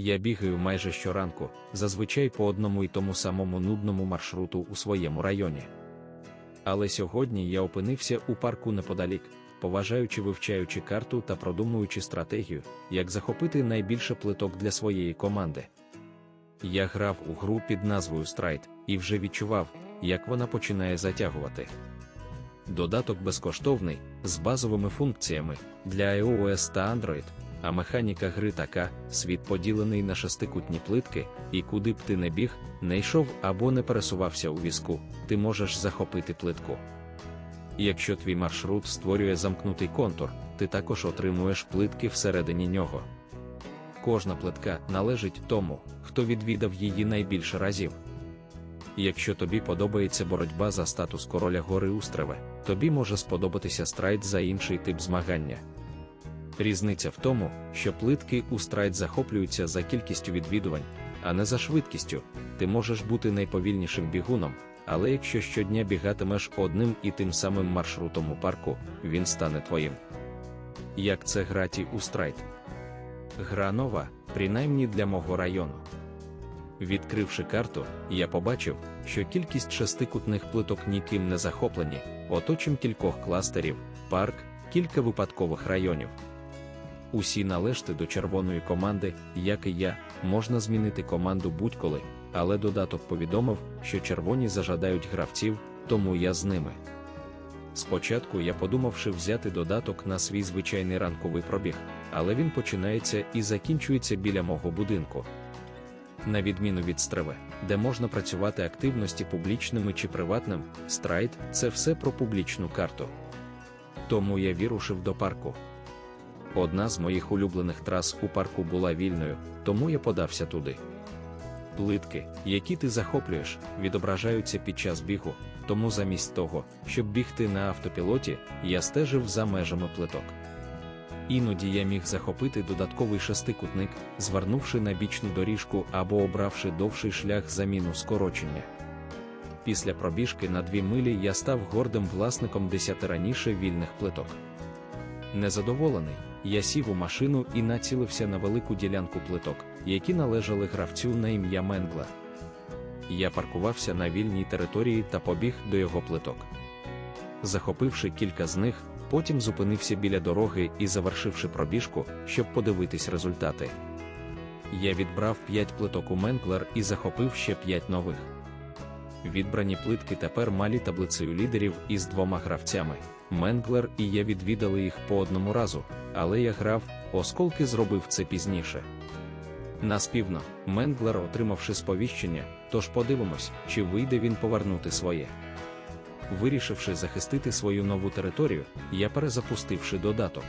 Я бігаю майже щоранку, зазвичай по одному і тому самому нудному маршруту у своєму районі. Але сьогодні я опинився у парку неподалік, поважаючи вивчаючи карту та продумуючи стратегію, як захопити найбільше плиток для своєї команди. Я грав у гру під назвою Stride і вже відчував, як вона починає затягувати. Додаток безкоштовний, з базовими функціями для iOS та Android, а механіка гри така: світ поділений на шестикутні плитки, і куди б ти не біг, не йшов або не пересувався у візку, ти можеш захопити плитку. Якщо твій маршрут створює замкнутий контур, ти також отримуєш плитки всередині нього. Кожна плитка належить тому, хто відвідав її найбільше разів. Якщо тобі подобається боротьба за статус короля гори Устреве, тобі може сподобатися страйт за інший тип змагання. Різниця в тому, що плитки у страйт захоплюються за кількістю відвідувань, а не за швидкістю. Ти можеш бути найповільнішим бігуном, але якщо щодня бігатимеш одним і тим самим маршрутом у парку, він стане твоїм. Як це граті у страйт? Гра нова, принаймні для мого району. Відкривши карту, я побачив, що кількість шестикутних плиток ніким не захоплені, оточим кількох кластерів, парк, кілька випадкових районів. Усі належти до червоної команди, як і я, можна змінити команду будь-коли, але додаток повідомив, що червоні зажадають гравців, тому я з ними. Спочатку я подумавши взяти додаток на свій звичайний ранковий пробіг, але він починається і закінчується біля мого будинку. На відміну від страве, де можна працювати активності публічними чи приватним, страйт це все про публічну карту. Тому я вірушив до парку. Одна з моїх улюблених трас у парку була вільною, тому я подався туди. Плитки, які ти захоплюєш, відображаються під час бігу, тому замість того, щоб бігти на автопілоті, я стежив за межами плиток. Іноді я міг захопити додатковий шестикутник, звернувши на бічну доріжку або обравши довший шлях заміну скорочення. Після пробіжки на дві милі я став гордим власником десяти раніше вільних плиток. Незадоволений, я сів у машину і націлився на велику ділянку плиток, які належали гравцю на ім'я Менгла. Я паркувався на вільній території та побіг до його плиток. Захопивши кілька з них, потім зупинився біля дороги і завершивши пробіжку, щоб подивитись результати. Я відбрав п'ять плиток у Менглер і захопив ще п'ять нових. Відбрані плитки тепер малі таблицею лідерів із двома гравцями. Менглер і я відвідали їх по одному разу, але я грав, осколки зробив це пізніше. Наспівно, Менглер, отримавши сповіщення, тож подивимось, чи вийде він повернути своє. Вирішивши захистити свою нову територію, я перезапустивши додаток.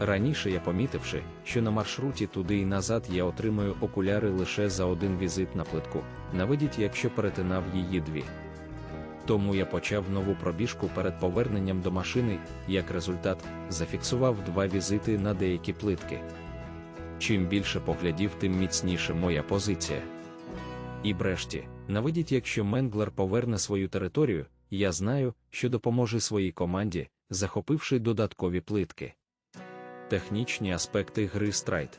Раніше я помітивши, що на маршруті туди і назад я отримую окуляри лише за один візит на плитку, наведіть, якщо перетинав її дві. Тому я почав нову пробіжку перед поверненням до машини, як результат, зафіксував два візити на деякі плитки. Чим більше поглядів, тим міцніше моя позиція. І брешті, наведіть, якщо Менглер поверне свою територію, я знаю, що допоможе своїй команді, захопивши додаткові плитки. Технічні аспекти гри Stride.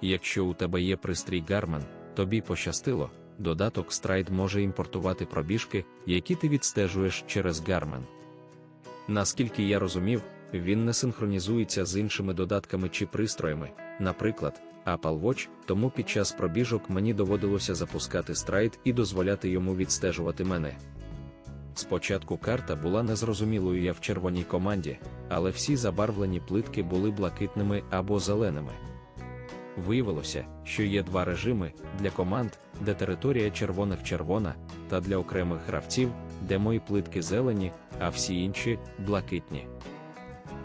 Якщо у тебе є пристрій Garmin, тобі пощастило, додаток Stride може імпортувати пробіжки, які ти відстежуєш через Garmin. Наскільки я розумів, він не синхронізується з іншими додатками чи пристроями, наприклад, Apple Watch, тому під час пробіжок мені доводилося запускати Stride і дозволяти йому відстежувати мене. Спочатку карта була незрозумілою я в червоній команді, але всі забарвлені плитки були блакитними або зеленими. Виявилося, що є два режими для команд, де територія червоних червона, та для окремих гравців, де мої плитки зелені, а всі інші блакитні.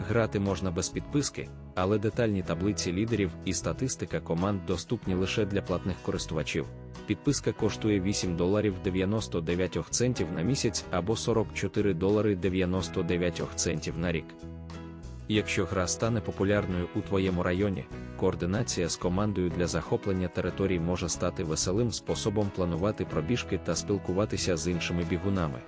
Грати можна без підписки, але детальні таблиці лідерів і статистика команд доступні лише для платних користувачів. Підписка коштує 8 доларів 99 центів на місяць або 44 долари 99 центів на рік. Якщо гра стане популярною у твоєму районі, координація з командою для захоплення територій може стати веселим способом планувати пробіжки та спілкуватися з іншими бігунами.